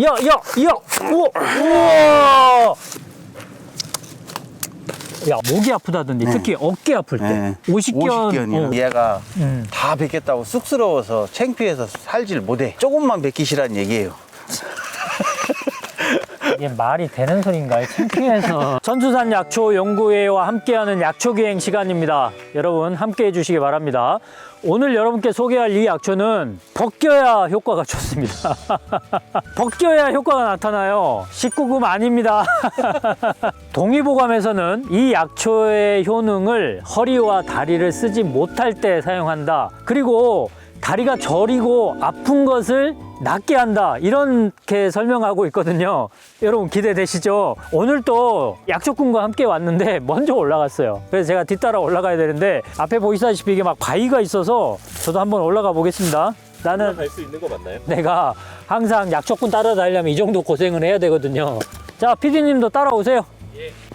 야, 야, 야, 우와, 우와. 야, 목이 아프다든지 네. 특히 어깨 아플 때. 네. 오십견. 50견이요. 어, 얘가 음. 다 뵙겠다고 쑥스러워서 창피해서 살질 못해. 조금만 뵙기시라는 얘기예요. 이게 말이 되는 소린가요? 창피해서. 전투산 약초 연구회와 함께하는 약초 기행 시간입니다. 여러분 함께 해주시기 바랍니다. 오늘 여러분께 소개할 이 약초는 벗겨야 효과가 좋습니다. 벗겨야 효과가 나타나요. 19금 아닙니다. 동의보감에서는 이 약초의 효능을 허리와 다리를 쓰지 못할 때 사용한다. 그리고 다리가 저리고 아픈 것을 낫게 한다. 이렇게 설명하고 있거든요. 여러분 기대되시죠? 오늘 또 약초꾼과 함께 왔는데 먼저 올라갔어요. 그래서 제가 뒤따라 올라가야 되는데 앞에 보시다시피 이게 막 바위가 있어서 저도 한번 올라가 보겠습니다. 나는 갈 수 있는 거 맞나요? 내가 항상 약초꾼 따라다니려면 이 정도 고생을 해야 되거든요. 자 피디님도 따라오세요. Rising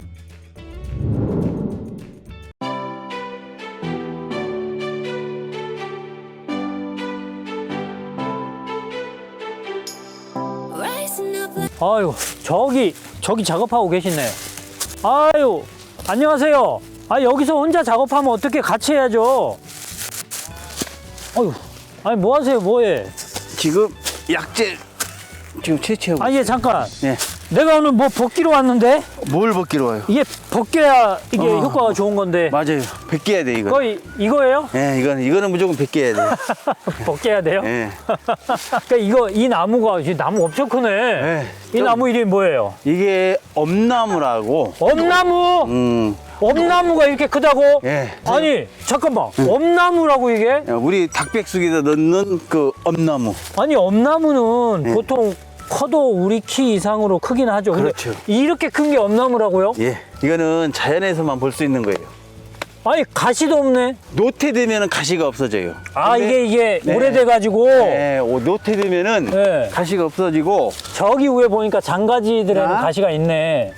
아유 저기 저기 작업하고 계시네. 아유 안녕하세요. 아 여기서 혼자 작업하면 어떻게 같이 해야죠? 아유 아니 뭐 하세요 뭐해? 지금 약재 지금 채취하고. 아니 예 잠깐. 예. 내가 오늘 뭐 벗기로 왔는데 뭘 벗기로 와요? 이게 벗겨야 이게 어. 효과가 좋은 건데 맞아요. 벗겨야 돼 이거. 거의 이거예요? 예, 이거는 이거는 무조건 벗겨야 돼. 벗겨야 돼요? 예. 그러니까 이거 이 나무가 이 나무 엄청 크네 예. 이 나무 이름이 뭐예요? 이게 엄나무라고. 엄나무 음. 엄나무가 이렇게 크다고? 예. 아니 잠깐만 엄나무라고 이게? 우리 닭백숙에다 넣는 그 엄나무. 아니 엄나무는 예. 보통 커도 우리 키 이상으로 크긴 하죠. 근데 그렇죠. 이렇게 큰 게 엄나무라고요? 예. 이거는 자연에서만 볼 수 있는 거예요. 아니 가시도 없네. 노태되면은 가시가 없어져요. 아 근데 이게 이게 네. 오래돼가지고 예, 오, 노태되면은 네. 가시가 없어지고 저기 위에 보니까 장가지들에는 자. 가시가 있네.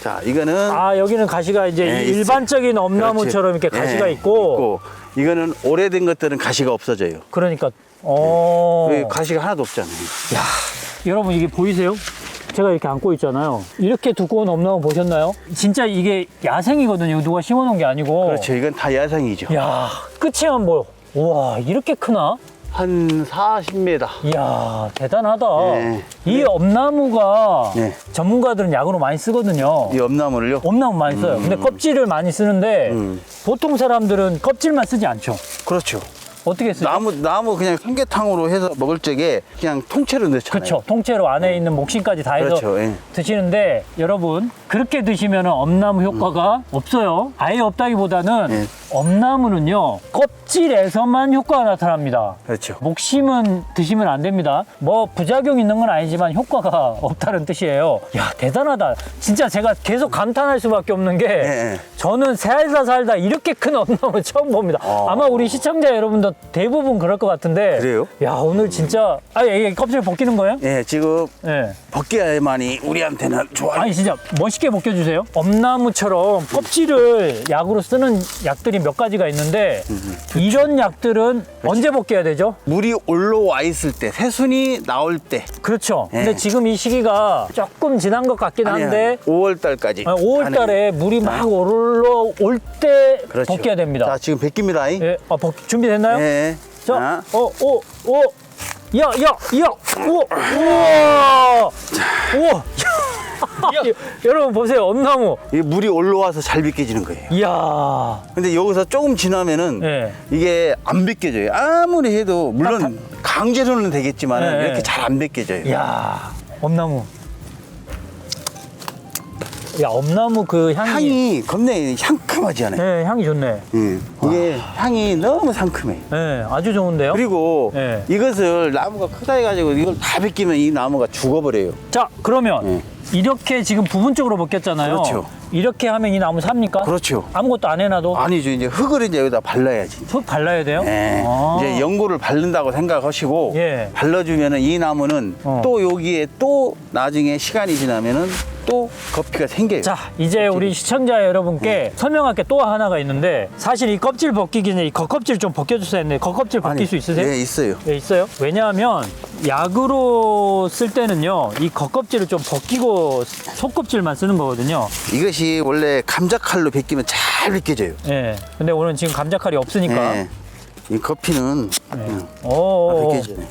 자 이거는 아 여기는 가시가 이제 예, 일반적인 엄나무처럼 그렇지. 이렇게 가시가 예, 있고, 이거는 오래된 것들은 가시가 없어져요. 그러니까 어왜 가시가 하나도 없잖아요. 여러분 이게 보이세요? 제가 이렇게 안고 있잖아요. 이렇게 두꺼운 엄나무 보셨나요? 진짜 이게 야생이거든요. 누가 심어놓은 게 아니고. 그렇죠. 이건 다 야생이죠. 야 끝에만 보여. 우와 이렇게 크나? 한 40m. 이야 대단하다. 네. 이 엄나무가 네. 전문가들은 약으로 많이 쓰거든요. 이 엄나무를요. 엄나무 많이 써요. 근데 껍질을 많이 쓰는데 음. 보통 사람들은 껍질만 쓰지 않죠. 그렇죠. 어떻게 쓰죠? 나무 나무 그냥 삼계탕으로 해서 먹을 적에 그냥 통째로 넣잖아요. 그렇죠. 통째로 안에 있는 목심까지 다 해서 그렇죠. 예. 드시는데 여러분 그렇게 드시면 엄나무 효과가 없어요. 아예 없다기보다는 네. 엄나무는요 껍질에서만 효과가 나타납니다. 그렇죠. 목심은 드시면 안 됩니다. 뭐 부작용 있는 건 아니지만 효과가 없다는 뜻이에요. 야 대단하다. 진짜 제가 계속 감탄할 수밖에 없는 게 예. 저는 살다 살다 이렇게 큰 엄나무 처음 봅니다. 어. 아마 우리 시청자 여러분도 대부분 그럴 것 같은데. 그래요? 야 오늘 진짜 아 이게 껍질 벗기는 거예요? 예, 지금 예. 벗겨야만이 우리한테는 좋아요. 아니 진짜 멋있게 벗겨주세요. 엄나무처럼 껍질을 약으로 쓰는 약들이 몇 가지가 있는데 이런 약들은 언제 벗겨야 되죠? 물이 올라와 있을 때, 새순이 나올 때. 그렇죠. 예. 근데 지금 이 시기가 조금 지난 것 같긴 한데 5월 달까지. 5월 달에 물이 막 올라올 때 그렇죠. 벗겨야 됩니다. 자, 지금 벗깁니다. 예, 아, 벗, 준비됐나요? 예. 자, 어, 오, 오, 야, 야, 야, 오, 우와, 우와, 야. 여러분 보세요, 엄나무. 이게 물이 올라와서 잘 벗겨지는 거예요. 이야, 근데 여기서 조금 지나면은 예. 이게 안 벗겨져요. 아무리 해도 물론 강제로는 되겠지만 네, 네. 이렇게 잘 안 벗겨져요. 이야, 엄나무. 야, 엄나무 그 향이, 향이 겁내 상큼하지 않아요. 네, 향이 좋네. 예. 이게 향이 너무 상큼해. 네, 아주 좋은데요. 그리고 네. 이것을 나무가 크다 해가지고 이걸 다 벗기면 이 나무가 죽어버려요. 자, 그러면 예. 이렇게 지금 부분적으로 벗겼잖아요. 그렇죠. 이렇게 하면 이 나무 삽니까? 그렇죠. 아무것도 안 해놔도 아니죠. 이제 흙을 이제 여기다 발라야지. 흙 발라야 돼요? 예. 아. 이제 연고를 바른다고 생각하시고 예. 발라주면은 이 나무는 어. 또 여기에 또 나중에 시간이 지나면은 또 겉피가 생겨요. 자, 이제 우리 시청자 여러분께 설명할 게 또 하나가 있는데 사실 이 껍질 벗기기 전에 이 겉껍질 좀 벗겨주셔야 했는데 겉껍질 벗길 아니, 수 있으세요? 네, 있어요. 네, 있어요. 왜냐하면 약으로 쓸 때는요, 이 겉껍질을 좀 벗기고 속껍질만 쓰는 거거든요. 이것이 원래 감자 칼로 벗기면 잘 벗겨져요. 예. 근데 오늘 지금 감자칼이 없으니까. 네. 이. 응, 오. 벗겨지네.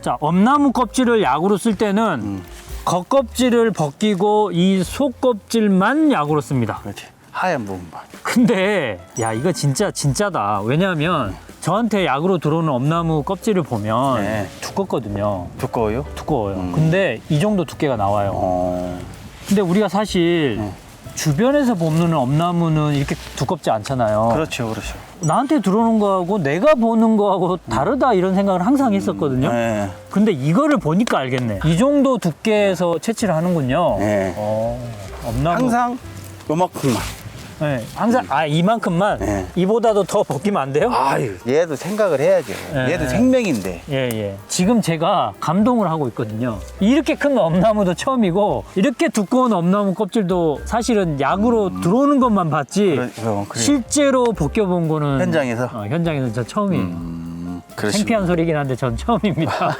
자, 엄나무 껍질을 약으로 쓸 때는 음. 겉껍질을 벗기고 이 속껍질만 약으로 씁니다. 그렇지. 하얀 부분만. 근데 야 이거 진짜 진짜다. 왜냐하면 저한테 약으로 들어오는 엄나무 껍질을 보면 네. 두껍거든요. 두꺼워요? 두꺼워요. 음. 근데 이 정도 두께가 나와요. 어. 근데 우리가 사실 네. 주변에서 보는 엄나무는 이렇게 두껍지 않잖아요. 그렇죠, 그렇죠. 나한테 들어오는 거하고 내가 보는 거하고 다르다 이런 생각을 항상 했었거든요. 네. 근데 이거를 보니까 알겠네. 이 정도 두께에서 채취를 하는군요. 네. 어, 엄나무. 항상 요만큼만. 네, 항상 아 이만큼만 네. 이보다도 더 벗기면 안 돼요? 아유, 얘도 생각을 해야죠. 네. 얘도 생명인데. 예, 예. 지금 제가 감동을 하고 있거든요. 이렇게 큰 엄나무도 처음이고, 이렇게 두꺼운 엄나무 껍질도 사실은 약으로 들어오는 것만 봤지, 음. 그래, 그래요. 실제로 벗겨본 거는. 현장에서? 어, 현장에서 저 처음이에요. 음, 그렇습니다. 창피한 소리긴 한데 전 처음입니다.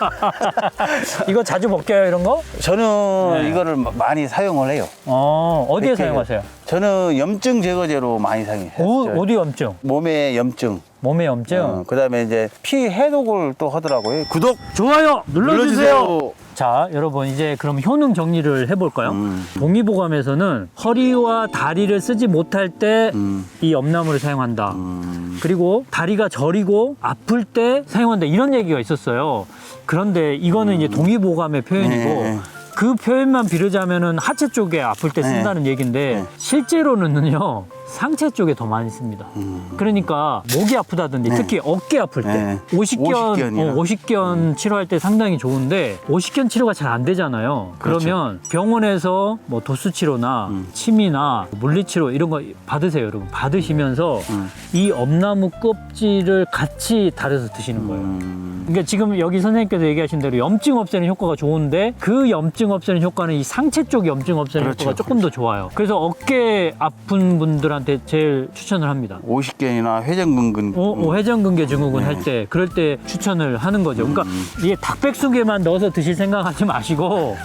이거 자주 벗겨요, 이런 거? 저는 네. 이거를 마- 많이 사용을 해요. 어, 어디에 이렇게 사용하세요? 저는 염증 제거제로 많이 사용해요. 어, 어디 염증? 몸에 염증. 몸에 염증? 어, 그다음에 이제 피 해독을 또 하더라고요. 구독 좋아요! 눌러주세요! 눌러주세요. 자, 여러분 이제 그럼 효능 정리를 해볼까요? 음. 동의보감에서는 허리와 다리를 쓰지 못할 때 이 음. 엄나무를 사용한다. 음, 그리고 다리가 저리고 아플 때 사용한다. 이런 얘기가 있었어요. 그런데 이거는 이제 동의보감의 표현이고 네. 그 표현만 비르자면은 하체 쪽에 아플 때 쓴다는 얘기인데 네. 실제로는요 상체 쪽에 더 많이 씁니다. 음. 그러니까 목이 아프다든지 네. 특히 어깨 아플 때 네. 오십견 오십견이나. 어, 오십견 치료할 때 상당히 좋은데 오십견 치료가 잘 안 되잖아요. 그 그렇죠. 러면 병원에서 뭐 도수 치료나 음. 침이나 물리 치료 이런 거 받으세요, 여러분. 받으시면서 음. 이 엄나무 껍질을 같이 달여서 드시는 거예요. 음, 그러니까 지금 여기 선생님께서 얘기하신 대로 염증 없애는 효과가 좋은데 그 염증 없애는 효과는 이 상체 쪽 염증 없애는 그렇죠, 효과가 조금 더 좋아요. 그래서 어깨 아픈 분들 한테 제일 추천을 합니다. 오십견이나 회전근근. 어, 어, 회전근개 증후군 네. 할때 그럴 때 추천을 하는 거죠. 그러니까 이게 닭백숙에만 넣어서 드실 생각하지 마시고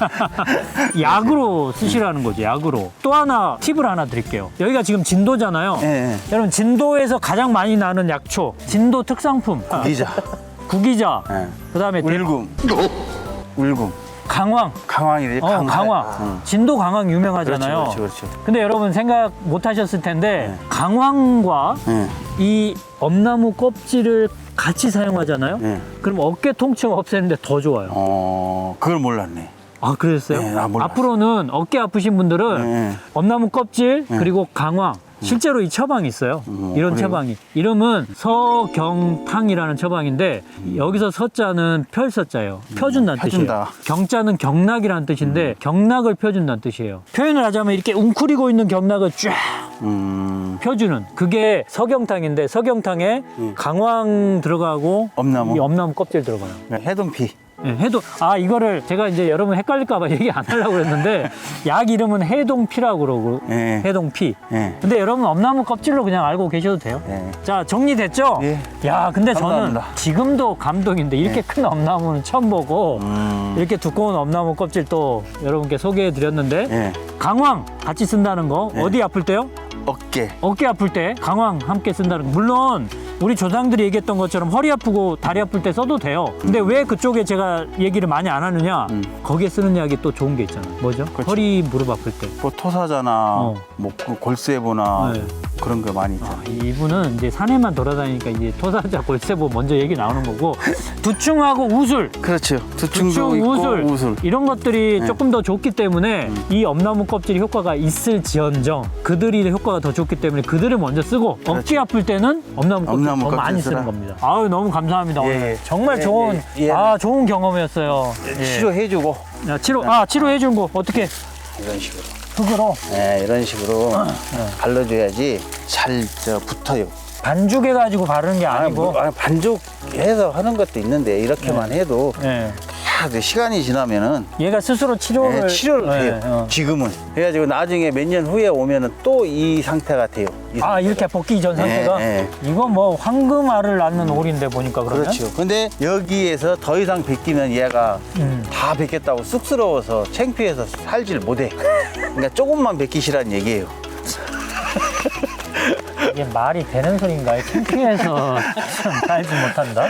약으로 쓰시라는 거죠. 약으로. 또 하나 팁을 하나 드릴게요. 여기가 지금 진도잖아요. 예, 예. 여러분 진도에서 가장 많이 나는 약초, 진도 특상품, 기자. 구기자, 예. 그다음에 대- 울금. 울금. 강황. 강황이래. 어, 강황. 응. 진도 강황 유명하잖아요. 그렇죠, 그렇죠, 그렇죠. 근데 여러분 생각 못 하셨을 텐데 네. 강황과 예. 이 엄나무 껍질을 같이 사용하잖아요. 예. 그럼 어깨 통증 없애는데 더 좋아요. 어, 그걸 몰랐네. 아, 그랬어요? 네, 나 몰랐어요. 앞으로는 어깨 아프신 분들은 네. 엄나무 껍질 그리고 강황 실제로 이 처방이 있어요. 음, 이런 그래요? 처방이. 이름은 서경탕이라는 처방인데 여기서 서자는 펼서자예요. 펴준다는 뜻이에요. 음, 펴준다. 경자는 경락이라는 뜻인데 경락을 펴준다는 뜻이에요. 표현을 하자면 이렇게 웅크리고 있는 경락을 쫙 음, 펴주는 그게 서경탕인데 서경탕에 강황 들어가고 엄나무? 이 엄나무 껍질 들어가요. 해동피. 예, 해동 아 이거를 제가 이제 여러분 헷갈릴까봐 얘기 안 하려고 그랬는데 약 이름은 해동피라고 그러고 예. 해동피. 예. 근데 여러분 엄나무 껍질로 그냥 알고 계셔도 돼요. 예. 자 정리됐죠? 예. 야 근데 저는 감사합니다. 지금도 감동인데 이렇게 큰 엄나무는 처음 보고 음, 이렇게 두꺼운 엄나무 껍질 또 여러분께 소개해 드렸는데 예. 강황 같이 쓴다는 거 예. 어디 아플 때요? 어깨. 어깨 아플 때 강황 함께 쓴다는 거. 물론 우리 조상들이 얘기했던 것처럼 허리 아프고 다리 아플 때 써도 돼요. 근데 왜 그쪽에 제가 얘기를 많이 안 하느냐? 음. 거기에 쓰는 약이 또 좋은 게 있잖아요. 뭐죠? 그렇죠. 허리 무릎 아플 때. 뭐 토사자나 어. 뭐 골세보나 네. 그런 거 많이 있잖아. 아, 이분은 이제 산에만 돌아다니니까 이제 토사자 골세보 먼저 얘기 나오는 거고 두충하고 우술 그렇죠. 두충도 두충, 있고 우술, 우술. 이런 것들이 네. 조금 더 좋기 때문에 이 엄나무 껍질이 효과가 있을지언정 그들이 효과가 더 좋기 때문에 그들을 먼저 쓰고 어깨 아플 때는 엄나무 껍질 엄나무 더 껍질 많이 쓰는 쓰라. 겁니다. 아유 너무 감사합니다. 예, 오늘 예. 정말 예, 좋은 예, 예. 아 좋은 경험이었어요. 예. 치료해주고 야, 치료 아 치료해 준거 어떻게 이런 식으로. 흙으로 네, 이런 식으로 발라줘야지 잘 저 붙어요. 반죽해 가지고 바르는 게 아, 아니고 뭐, 아, 반죽해서 하는 것도 있는데 이렇게만 해도 예. 다 이제 시간이 지나면은 얘가 스스로 치료를 네, 치료를 네, 해요. 어. 지금은. 그래가지고 나중에 몇 년 후에 오면은 또 이 상태가 돼요. 이 아 상태가. 이렇게 벗기 전 네, 상태가 네. 이거 뭐 황금알을 낳는 오리인데 보니까 그러면 그렇죠. 근데 여기에서 더 이상 벗기면 얘가 음. 다 벗겼다고 쑥스러워서 창피해서 살질 못해. 그러니까 조금만 벗기시라는 얘기예요. 이게 말이 되는 소린가요? 창피해서 참 살지 못한다.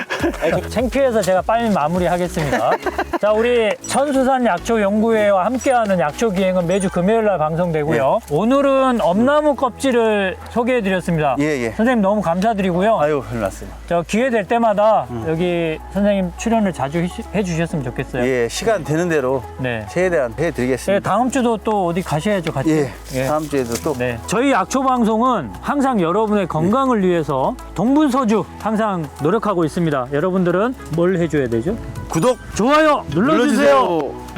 창피해서 제가 빨리 마무리하겠습니다. 자, 우리 천수산 약초 연구회와 함께하는 약초 기행은 매주 금요일 날 방송되고요. 오늘은 엄나무 껍질을 소개해드렸습니다. 예, 예. 선생님 너무 감사드리고요. 아유, 큰일 났어요. 저 기회 될 때마다 여기 선생님 출연을 자주 해- 해주셨으면 좋겠어요. 예, 시간 되는 대로 네. 최대한 네, 해드리겠습니다. 다음 주도 또 어디 가셔야죠, 같이. 예, 다음 주에도 또 네. 저희 약초 방송은 항상 여러분의 건강을 위해서 동분서주 항상 노력하고 있습니다. 여러분들은 뭘 해줘야 되죠? 구독 좋아요 눌러주세요. 눌러주세요.